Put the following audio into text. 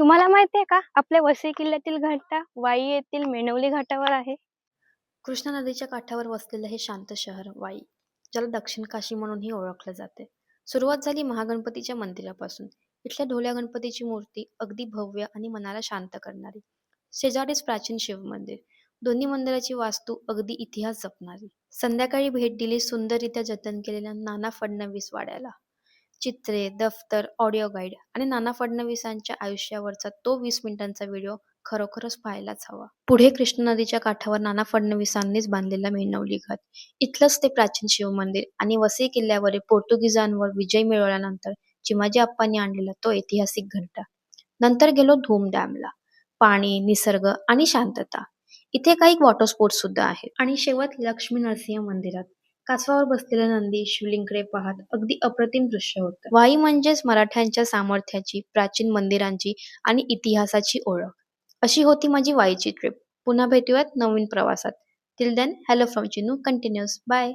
तुम्हाला माहिती आहे का? आपल्या वसई किल्ल्यातील घाटा वाई येथील मेणवली घाटावर आहे. कृष्णा नदीच्या काठावर वसलेलं हे शांत शहर वाई ज्याला दक्षिण काशी म्हणूनही ओळखलं जाते. सुरुवात झाली महागणपतीच्या मंदिरापासून. इथल्या ढोल्या गणपतीची मूर्ती अगदी भव्य आणि मनाला शांत करणारी. शेजारीच प्राचीन शिव मंदिर. दोन्ही मंदिराची वास्तू अगदी इतिहास जपणारी. संध्याकाळी भेट दिली सुंदररित्या जतन केलेल्या नाना फडणवीस वाड्याला. चित्रे दफ्तर ऑडिओ गाईड आणि नाना फडणवीसांच्या आयुष्यावरचा तो वीस मिनिटांचा व्हिडिओ खरोखरच पाहायलाच हवा. पुढे कृष्णा नदीच्या काठावर नाना फडणवीसांनीच बांधलेला मेनवली घाट इथलंच ते प्राचीन शिव मंदिर आणि वसई किल्ल्यावरील पोर्तुगीजांवर विजय मिळवल्यानंतर चिमाजी अप्पांनी आणलेला तो ऐतिहासिक घंटा. नंतर गेलो धूम डॅमला. पाणी निसर्ग आणि शांतता. इथे काही वॉटर स्पोर्ट्स सुद्धा आहेत. आणि शेवट लक्ष्मी नरसिंह मंदिरात. कासवावर बसलेला नंदी शिवलिंगकडे पाहत अगदी अप्रतिम दृश्य होतं. वाई म्हणजेच मराठ्यांच्या सामर्थ्याची प्राचीन मंदिरांची आणि इतिहासाची ओळख. अशी होती माझी वाईची ट्रिप पुन्हा भेटूयात नवीन प्रवासात. Till then hello from Chinu continues bye